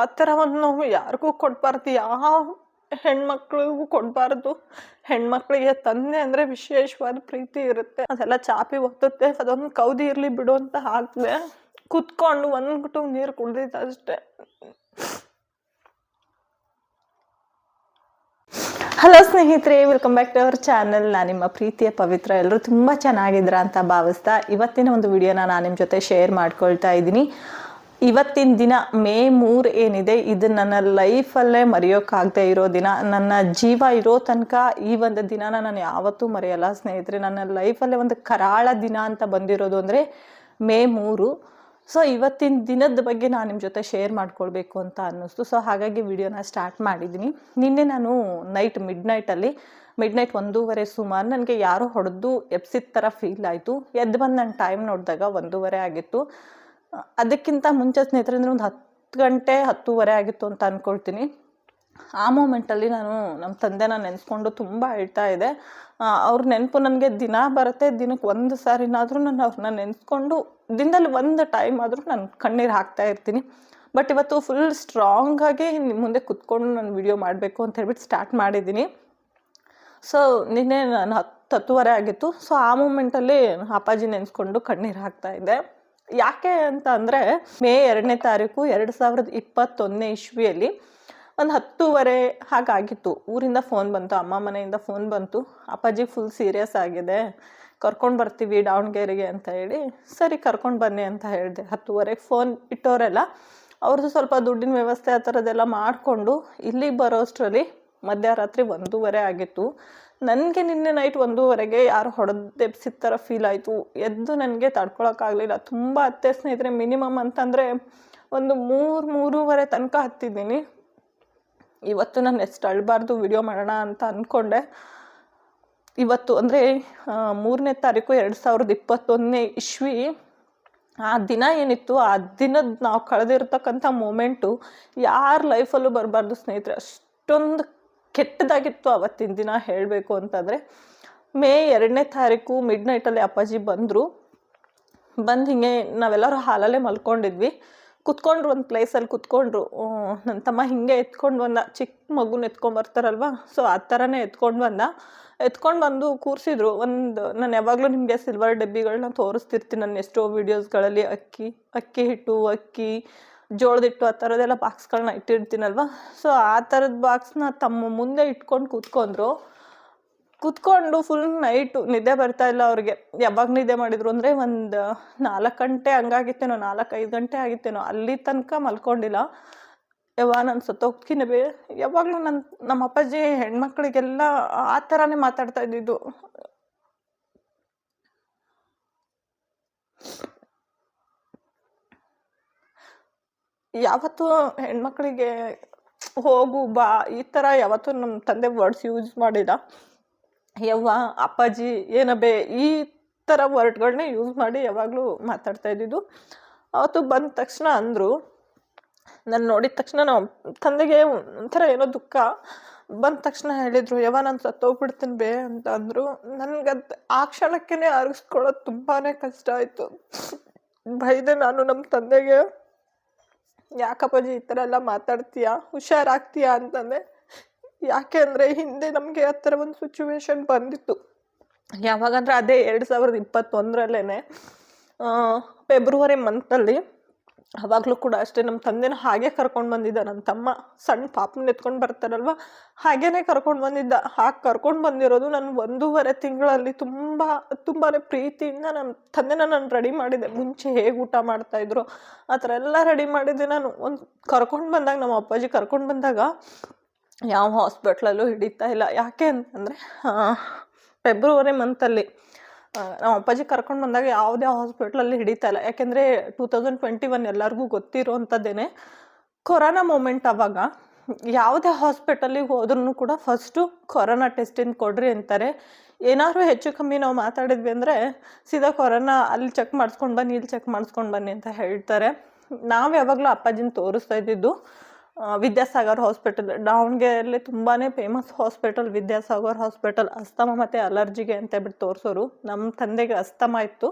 ಆ ಥರವನ್ನು ನಾವು ಯಾರಿಗೂ ಕೊಡಬಾರ್ದು, ಯಾವ ಹೆಣ್ಮಕ್ಳಿಗೂ ಕೊಡಬಾರ್ದು. ಹೆಣ್ಮಕ್ಳಿಗೆ ತಂದೆ ಅಂದರೆ ವಿಶೇಷವಾದ ಪ್ರೀತಿ ಇರುತ್ತೆ. ಅದೆಲ್ಲ ಚಾಪಿ ಒತ್ತುತ್ತೆ, ಅದೊಂದು ಕೌದಿ ಇರಲಿ ಬಿಡು ಅಂತ ಹಾಕಿದೆ ಕುತ್ಕೊಂಡು ಒಂದು ನೀರು ಕುಡ್ದಿದ್ದು ಅಷ್ಟೇ. ಹಲೋ ಸ್ನೇಹಿತರೆ welcome back to our channel ನಾನು ನಿಮ್ಮ ಪ್ರೀತಿಯ ಪವಿತ್ರ. ಎಲ್ಲರೂ ತುಂಬ ಚೆನ್ನಾಗಿದ್ರ ಅಂತ ಭಾವಿಸ್ತಾ ಇವತ್ತಿನ ಒಂದು ವಿಡಿಯೋನ ನಾನು ನಿಮ್ಮ ಜೊತೆ ಶೇರ್ ಮಾಡ್ಕೊಳ್ತಾ ಇದ್ದೀನಿ. ಇವತ್ತಿನ ದಿನ ಮೇ ಮೂರು ಏನಿದೆ, ಇದು ನನ್ನ ಲೈಫಲ್ಲೇ ಮರೆಯೋಕ್ಕಾಗದೇ ಇರೋ ದಿನ. ನನ್ನ ಜೀವ ಇರೋ ತನಕ ಈ ಒಂದು ದಿನಾನ ನಾನು ಯಾವತ್ತೂ ಮರೆಯಲ್ಲ ಸ್ನೇಹಿತರೆ. ನನ್ನ ಲೈಫಲ್ಲೇ ಒಂದು ಕರಾಳ ದಿನ ಅಂತ ಬಂದಿರೋದು ಅಂದರೆ ಮೇ ಮೂರು. ಸೊ ಇವತ್ತಿನ ದಿನದ ಬಗ್ಗೆ ನಾನು ನಿಮ್ಮ ಜೊತೆ ಶೇರ್ ಮಾಡ್ಕೊಳ್ಬೇಕು ಅಂತ ಅನ್ನಿಸ್ತು. ಸೊ ಹಾಗಾಗಿ ವಿಡಿಯೋನ ಸ್ಟಾರ್ಟ್ ಮಾಡಿದ್ದೀನಿ. ನಿನ್ನೆ ನಾನು ನೈಟ್ ಮಿಡ್ ನೈಟಲ್ಲಿ ಮಿಡ್ ನೈಟ್ ಒಂದೂವರೆ ಸುಮಾರು ನನಗೆ ಯಾರೋ ಹೊಡೆದು ಎಪ್ಸಿದ ಥರ ಫೀಲ್ ಆಯಿತು. ಎದ್ದು ಬಂದು ನಾನು ಟೈಮ್ ನೋಡಿದಾಗ ಒಂದೂವರೆ ಆಗಿತ್ತು. ಅದಕ್ಕಿಂತ ಮುಂಚೆ ಸ್ನೇಹಿತರೆ, ಅಂದರೆ ಒಂದು ಹತ್ತು ಗಂಟೆ, ಹತ್ತೂವರೆ ಆಗಿತ್ತು ಅಂತ ಅಂದ್ಕೊಳ್ತೀನಿ ಆ ಮೂಮೆಂಟಲ್ಲಿ ನಾನು ನಮ್ಮ ತಂದೆನ ನೆನೆಸ್ಕೊಂಡು ತುಂಬ ಅಳ್ತಾ ಇದೆ ಅವ್ರ ನೆನಪು ನನಗೆ ದಿನ ಬರುತ್ತೆ, ದಿನಕ್ಕೆ ಒಂದು ಸಾರಿನಾದರೂ ನಾನು ಅವ್ರನ್ನ ನೆನೆಸ್ಕೊಂಡು, ದಿನದಲ್ಲಿ ಒಂದು ಟೈಮ್ ಆದರೂ ನಾನು ಕಣ್ಣೀರು ಹಾಕ್ತಾ ಇರ್ತೀನಿ. ಬಟ್ ಇವತ್ತು ಫುಲ್ ಸ್ಟ್ರಾಂಗಾಗಿ ನಿಮ್ಮ ಮುಂದೆ ಕುತ್ಕೊಂಡು ನಾನು ವಿಡಿಯೋ ಮಾಡಬೇಕು ಅಂತ ಹೇಳ್ಬಿಟ್ಟು ಸ್ಟಾರ್ಟ್ ಮಾಡಿದ್ದೀನಿ. ಸೊ ನಿನ್ನೆ ನಾನು ಹತ್ತು, ಹತ್ತುವರೆ ಆಗಿತ್ತು. ಸೊ ಆ ಮೂಮೆಂಟಲ್ಲಿ ಅಪ್ಪಾಜಿ ನೆನೆಸ್ಕೊಂಡು ಕಣ್ಣೀರು ಹಾಕ್ತಾ ಇದ್ದೆ. ಯಾಕೆ ಅಂತ ಅಂದರೆ ಮೇ ಎರಡನೇ ತಾರೀಕು ಎರಡು ಸಾವಿರದ ಇಪ್ಪತ್ತೊಂದನೇ ಇಶ್ವಿಯಲ್ಲಿ ಒಂದು ಹತ್ತೂವರೆ ಹಾಗಾಗಿತ್ತು. ಊರಿಂದ ಫೋನ್ ಬಂತು, ಅಮ್ಮ ಮನೆಯಿಂದ ಫೋನ್ ಬಂತು. ಅಪ್ಪಾಜಿ ಫುಲ್ ಸೀರಿಯಸ್ ಆಗಿದೆ. ಕರ್ಕೊಂಡು ಬರ್ತೀವಿ ದಾವಣಗೆರೆಗೆ ಅಂತ ಹೇಳಿ, ಸರಿ ಕರ್ಕೊಂಡು ಬನ್ನಿ ಅಂತ ಹೇಳಿದೆ. ಹತ್ತುವರೆಗೆ ಫೋನ್ ಇಟ್ಟವರೆಲ್ಲ ಅವ್ರದ್ದು ಸ್ವಲ್ಪ ದುಡ್ಡಿನ ವ್ಯವಸ್ಥೆ ಆ ಥರದ್ದೆಲ್ಲ ಮಾಡಿಕೊಂಡು, ಇಲ್ಲಿಗೆ ಬರೋಷ್ಟರಲ್ಲಿ ಮಧ್ಯರಾತ್ರಿ ಒಂದೂವರೆ ಆಗಿತ್ತು. ನನಗೆ ನಿನ್ನೆ ನೈಟ್ ಒಂದೂವರೆಗೆ ಯಾರು ಹೊಡೆದೆಬ್ಸಿದ ಥರ ಫೀಲ್ ಆಯಿತು. ಎದ್ದು ನನಗೆ ತಡ್ಕೊಳಕ್ಕಾಗಲಿಲ್ಲ ತುಂಬ ಹತ್ತೆ ಸ್ನೇಹಿತರೆ ಮಿನಿಮಮ್ ಅಂತಂದರೆ ಒಂದು ಮೂರು, ಮೂರುವರೆ ತನಕ ಹತ್ತಿದ್ದೀನಿ. ಇವತ್ತು ನಾನು ಎಷ್ಟು ಅಳಬಾರ್ದು ವಿಡಿಯೋ ಮಾಡೋಣ ಅಂತ ಅಂದ್ಕೊಂಡೆ ಇವತ್ತು ಅಂದರೆ ಮೂರನೇ ತಾರೀಕು ಎರಡು ಸಾವಿರದ ಇಪ್ಪತ್ತೊಂದನೇ ಇಶ್ವಿ ಆ ದಿನ ಏನಿತ್ತು, ಆ ದಿನದ ನಾವು ಕಳೆದಿರ್ತಕ್ಕಂಥ ಮೂಮೆಂಟು ಯಾರ ಲೈಫಲ್ಲೂ ಬರಬಾರ್ದು ಸ್ನೇಹಿತರೆ. ಅಷ್ಟೊಂದು ಕೆಟ್ಟದಾಗಿತ್ತು ಅವತ್ತಿನ ದಿನ ಹೇಳಬೇಕು ಅಂತಂದರೆ, ಮೇ ಎರಡನೇ ತಾರೀಕು ಮಿಡ್ ನೈಟಲ್ಲಿ ಅಪ್ಪಾಜಿ ಬಂದರು. ಬಂದು ಹಿಂಗೆ ನಾವೆಲ್ಲರೂ ಹಾಲಲ್ಲೇ ಮಲ್ಕೊಂಡಿದ್ವಿ. ಕುತ್ಕೊಂಡ್ರು ಒಂದು ಪ್ಲೇಸಲ್ಲಿ ಕುತ್ಕೊಂಡ್ರು. ನನ್ನ ತಮ್ಮ ಹಿಂಗೆ ಎತ್ಕೊಂಡು ಬಂದ. ಚಿಕ್ಕ ಮಗುನ ಎತ್ಕೊಂಡು ಬರ್ತಾರಲ್ವ? ಸೊ ಆ ಥರನೇ ಎತ್ಕೊಂಡು ಬಂದ. ಎತ್ಕೊಂಡು ಬಂದು ಕೂರಿಸಿದ್ರು. ಒಂದು, ನಾನು ಯಾವಾಗಲೂ ನಿಮಗೆ ಸಿಲ್ವರ್ ಡಬ್ಬಿಗಳನ್ನ ತೋರಿಸ್ತಿರ್ತೀನಿ. ನಾನು ಎಷ್ಟೋ ವೀಡಿಯೋಸ್ಗಳಲ್ಲಿ ಅಕ್ಕಿ ಅಕ್ಕಿ ಹಿಟ್ಟು, ಅಕ್ಕಿ ಜೋಳದ ಹಿಟ್ಟು ಆ ಥರದ್ದೆಲ್ಲ ಬಾಕ್ಸ್ಗಳನ್ನ ಇಟ್ಟಿರ್ತೀನಲ್ವ? ಸೊ ಆ ಥರದ ಬಾಕ್ಸ್ನ ತಮ್ಮ ಮುಂದೆ ಇಟ್ಕೊಂಡು ಕೂತ್ಕೊಂಡ್ರು. ಕೂತ್ಕೊಂಡು ಫುಲ್ ನೈಟು ನಿದ್ದೆ ಬರ್ತಾ ಇಲ್ಲ ಅವ್ರಿಗೆ. ಯಾವಾಗ ನಿದ್ದೆ ಮಾಡಿದ್ರು ಅಂದರೆ ಒಂದು ನಾಲ್ಕು ಗಂಟೆ ಹಂಗಾಗಿತ್ತೇನೋ, ನಾಲ್ಕು ಐದು ಗಂಟೆ ಆಗಿತ್ತೇನೋ, ಅಲ್ಲಿ ತನಕ ಮಲ್ಕೊಂಡಿಲ್ಲ. ಯವ್ವ, ನಾನು ಸತ್ತೋಗ್ತೀನಿ ಬೇ. ಯಾವಾಗಲೂ ನನ್ನ ನಮ್ಮ ಅಪ್ಪಾಜಿ ಹೆಣ್ಮಕ್ಳಿಗೆಲ್ಲ ಆ ಥರನೇ ಮಾತಾಡ್ತಾ ಇದ್ದಿದ್ದು. ಯಾವತ್ತೂ ಹೆಣ್ಮಕ್ಳಿಗೆ ಹೋಗು, ಬಾ, ಈ ಥರ ಯಾವತ್ತೂ ನಮ್ಮ ತಂದೆ ವರ್ಡ್ಸ್ ಯೂಸ್ ಮಾಡಿಲ್ಲ. ಯವ್ವ, ಅಪ್ಪಾಜಿ, ಏನಬೇ, ಈ ಥರ ವರ್ಡ್ಗಳನ್ನೇ ಯೂಸ್ ಮಾಡಿ ಯಾವಾಗಲೂ ಮಾತಾಡ್ತಾ ಇದ್ದಿದ್ದು. ಅವತ್ತು ಬಂದ ತಕ್ಷಣ ಅಂದರು, ನಾನು ನೋಡಿದ ತಕ್ಷಣ ನಾವು ತಂದೆಗೆ ಒಂಥರ ಏನೋ ದುಃಖ. ಬಂದ ತಕ್ಷಣ ಹೇಳಿದರು, ಯವ್ವ, ನಾನು ಸತ್ತೋಗ್ಬಿಡ್ತೀನಿ ಬೇ ಅಂತ ಅಂದರು. ನನಗದು ಆ ಕ್ಷಣಕ್ಕೇ ಅರಿಸ್ಕೊಳ್ಳೋದು ತುಂಬಾ ಕಷ್ಟ ಆಯಿತು. ಬೈದೆ ನಾನು ನಮ್ಮ ತಂದೆಗೆ ಯಾಕಪ್ಪಾಜಿ ಈ ಥರ ಎಲ್ಲ ಮಾತಾಡ್ತೀಯಾ? ಹುಷಾರಾಗ್ತೀಯಾ ಅಂತಂದೆ. ಯಾಕೆ ಅಂದರೆ ಹಿಂದೆ ನಮಗೆ ಆ ಥರ ಒಂದು ಸಿಚುವೇಶನ್ ಬಂದಿತ್ತು. ಯಾವಾಗಂದ್ರೆ ಅದೇ ಎರಡು ಸಾವಿರದ ಇಪ್ಪತ್ತೊಂದರಲ್ಲೇ ಫೆಬ್ರವರಿ ಮಂತಲ್ಲಿ ಅವಾಗಲೂ ಕೂಡ ಅಷ್ಟೇ ನಮ್ಮ ತಂದೆನ ಹಾಗೆ ಕರ್ಕೊಂಡು ಬಂದಿದ್ದ. ನನ್ನ ತಮ್ಮ ಸಣ್ಣ ಪಾಪನ ಎತ್ಕೊಂಡು ಬರ್ತಾರಲ್ವ? ಹಾಗೇನೆ ಕರ್ಕೊಂಡು ಬಂದಿದ್ದ. ಹಾಗೆ ಕರ್ಕೊಂಡು ಬಂದಿರೋದು ನಾನು ಒಂದೂವರೆ ತಿಂಗಳಲ್ಲಿ ತುಂಬ ತುಂಬಾ ಪ್ರೀತಿಯಿಂದ ನನ್ನ ತಂದೆನ ನಾನು ರೆಡಿ ಮಾಡಿದೆ. ಮುಂಚೆ ಹೇಗೆ ಊಟ ಮಾಡ್ತಾಯಿದ್ರು ಆ ಥರ ಎಲ್ಲ ರೆಡಿ ಮಾಡಿದ್ದೆ ನಾನು. ಒಂದು ಕರ್ಕೊಂಡು ಬಂದಾಗ, ನಮ್ಮ ಅಪ್ಪಾಜಿ ಕರ್ಕೊಂಡು ಬಂದಾಗ ಯಾವ ಹಾಸ್ಪಿಟ್ಲಲ್ಲೂ ಹಿಡಿತಾ ಇಲ್ಲ. ಯಾಕೆ ಅಂತಂದರೆ ಫೆಬ್ರವರಿ ಮಂತಲ್ಲಿ ನಮ್ಮ ಅಪ್ಪಾಜಿ ಕರ್ಕೊಂಡು ಬಂದಾಗ ಯಾವುದೇ ಹಾಸ್ಪಿಟ್ಲಲ್ಲಿ ಹಿಡಿತಾ ಇಲ್ಲ. ಯಾಕೆಂದರೆ ಟೂ ತೌಸಂಡ್ ಟ್ವೆಂಟಿ ಒನ್ ಎಲ್ಲರಿಗೂ ಗೊತ್ತಿರೋವಂಥದ್ದೇನೆ ಕೊರೋನಾ ಮೂಮೆಂಟ್ ಆವಾಗ ಯಾವುದೇ ಹಾಸ್ಪಿಟಲಿಗೆ ಹೋದ್ರೂ ಕೂಡ ಫಸ್ಟು ಕೊರೋನಾ ಟೆಸ್ಟಿನ ಕೊಡ್ರಿ ಅಂತಾರೆ. ಏನಾದರೂ ಹೆಚ್ಚು ಕಮ್ಮಿ ನಾವು ಮಾತಾಡಿದ್ವಿ ಅಂದರೆ ಸೀದಾ ಕೊರೋನಾ ಅಲ್ಲಿ ಚೆಕ್ ಮಾಡಿಸ್ಕೊಂಡು ಬನ್ನಿ, ಇಲ್ಲಿ ಚೆಕ್ ಮಾಡಿಸ್ಕೊಂಡು ಬನ್ನಿ ಅಂತ ಹೇಳ್ತಾರೆ. ನಾವು ಯಾವಾಗಲೂ ಅಪ್ಪಾಜಿನ ತೋರಿಸ್ತಾ ಇದ್ದಿದ್ದು ವಿದ್ಯಾಸಾಗರ್ ಹಾಸ್ಪಿಟಲ್. ದಾವಣಗೆರೆಯಲ್ಲಿ ತುಂಬಾ famous hospital, Vidyasagar hospital. Asthma ಮತ್ತು ಅಲರ್ಜಿಗೆ ಅಂತ ಹೇಳ್ಬಿಟ್ಟು ತೋರಿಸೋರು. ನಮ್ಮ ತಂದೆಗೆ ಅಸ್ತಮ ಇತ್ತು.